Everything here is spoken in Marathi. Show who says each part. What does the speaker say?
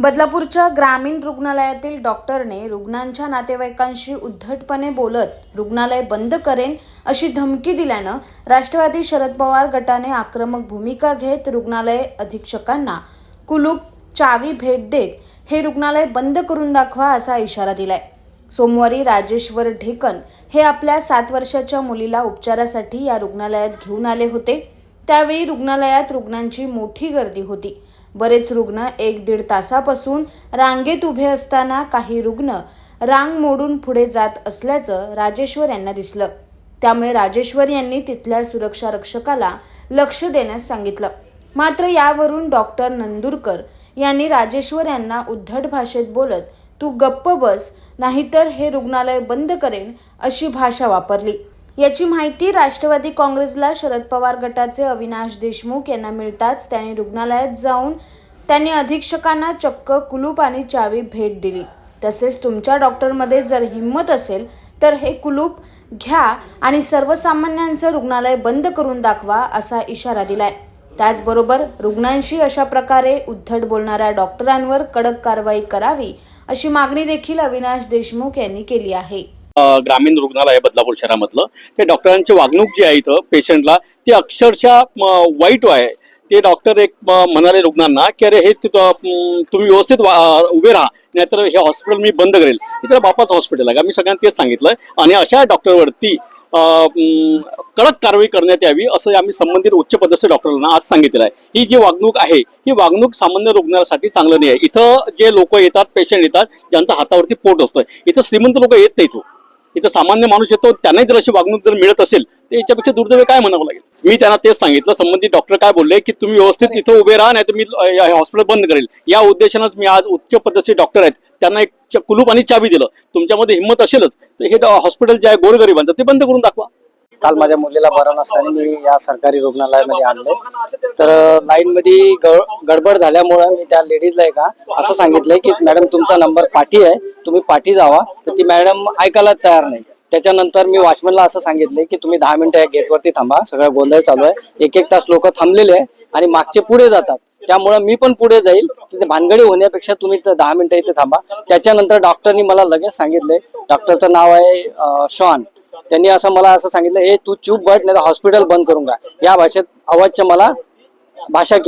Speaker 1: बदलापूरच्या ग्रामीण रुग्णालयातील डॉक्टरने रुग्णांच्या नातेवाईकांशी उद्धटपणे बोलत रुग्णालय बंद करेन अशी धमकी दिल्यानं राष्ट्रवादी शरद पवार गटाने आक्रमक भूमिका घेत रुग्णालय अधीक्षकांना कुलूप चावी भेट देत हे रुग्णालय बंद करून दाखवा असा इशारा दिलाय. सोमवारी राजेश्वर ढेकन हे आपल्या सात वर्षाच्या मुलीला उपचारासाठी या रुग्णालयात घेऊन आले होते. त्यावेळी रुग्णालयात रुग्णांची मोठी गर्दी होती. बरेच रुग्ण एक दीड तासापासून रांगेत उभे असताना काही रुग्ण रांग मोडून पुढे जात असल्याचं राजेश्वर यांना दिसलं. त्यामुळे राजेश्वर यांनी तिथल्या सुरक्षा रक्षकाला लक्ष देण्यास सांगितलं. मात्र यावरून डॉक्टर नंदुरकर यांनी राजेश्वर यांना उद्धट भाषेत बोलत तू गप्प बस नाहीतर हे रुग्णालय बंद करेन अशी भाषा वापरली. याची माहिती राष्ट्रवादी काँग्रेसला शरद पवार गटाचे अविनाश देशमुख यांना मिळताच त्यांनी रुग्णालयात जाऊन त्यांनी अधीक्षकांना चक्क कुलूप आणि चावी भेट दिली. तसेच तुमच्या डॉक्टरमध्ये जर हिंमत असेल तर हे कुलूप घ्या आणि सर्वसामान्यांचं रुग्णालय बंद करून दाखवा असा इशारा दिलाय. त्याचबरोबर रुग्णांशी अशा प्रकारे उद्धट बोलणाऱ्या डॉक्टरांवर कडक कारवाई करावी अशी मागणी देखील अविनाश देशमुख यांनी केली आहे.
Speaker 2: ग्रामीण रुग्णालय आहे बदलापूर शहरामधलं ते डॉक्टरांची वागणूक जी आहे इथं पेशंटला ती अक्षरशः वाईट आहे. ते डॉक्टर एक म्हणाले रुग्णांना की अरे हे तुम्ही व्यवस्थित वा- उभे राहा नाहीतर हे हॉस्पिटल मी बंद करेल. इतर बापाचं हॉस्पिटल आहे. मी सगळ्यांना तेच सांगितलं आणि अशा डॉक्टरवरती कडक कारवाई करण्यात यावी असं आम्ही संबंधित उच्च पदस्थ डॉक्टरांना आज सांगितलेलं आहे. ही जी वागणूक आहे ही वागणूक सामान्य रुग्णासाठी चांगलं नाही आहे. इथं जे लोक येतात पेशंट येतात ज्यांचं हातावरती पोट असतं इथं श्रीमंत लोक येत नाहीत हो. इथं सामान्य माणूस येतो त्यांनाही जर अशी वागणूक जर मिळत असेल तर याच्यापेक्षा दुर्दैव काय म्हणावं लागेल? मी त्यांना तेच सांगितलं संबंधित डॉक्टर काय बोलले की तुम्ही व्यवस्थित इथं उभे राहा नाही तर मी हॉस्पिटल बंद करेल. या उद्देशानंच मी आज उच्च पद्धतीचे डॉक्टर आहेत. त्यांना एक कुलूप आणि चाबी दिलं. तुमच्यामध्ये हिंमत असेलच तर हे हॉस्पिटल जे आहे गोरगरिबांचं ते बंद करून दाखवा.
Speaker 3: काल माझ्या मुलीला बरा नसताना मी या सरकारी रुग्णालयामध्ये आणले. तर लाईन मध्ये गडबड झाल्यामुळे मी त्या लेडीजला एका असं सांगितलंय की मॅडम तुमचा नंबर पाठी आहे. तुम्ही पाठी जावा तर ती मॅडम ऐकायला तयार नाही. त्याच्यानंतर मी वॉचमॅनला असं सांगितलं की तुम्ही दहा मिनिटं या गेटवरती थांबा सगळं गोंधळ चालू आहे. एक एक तास लोक थांबलेले आहे आणि मागचे पुढे जातात. त्यामुळे मी पण पुढे जाईल. तिथे भानगडी होण्यापेक्षा तुम्ही इथं दहा मिनिटं इथे थांबा. त्याच्यानंतर डॉक्टरनी मला लगेच सांगितले डॉक्टरचं नाव आहे शॉन. त्यांनी असं मला असं सांगितलं हे तू चूप बट नाही हॉस्पिटल बंद करून का या भाषेत अवाच्य मला भाषा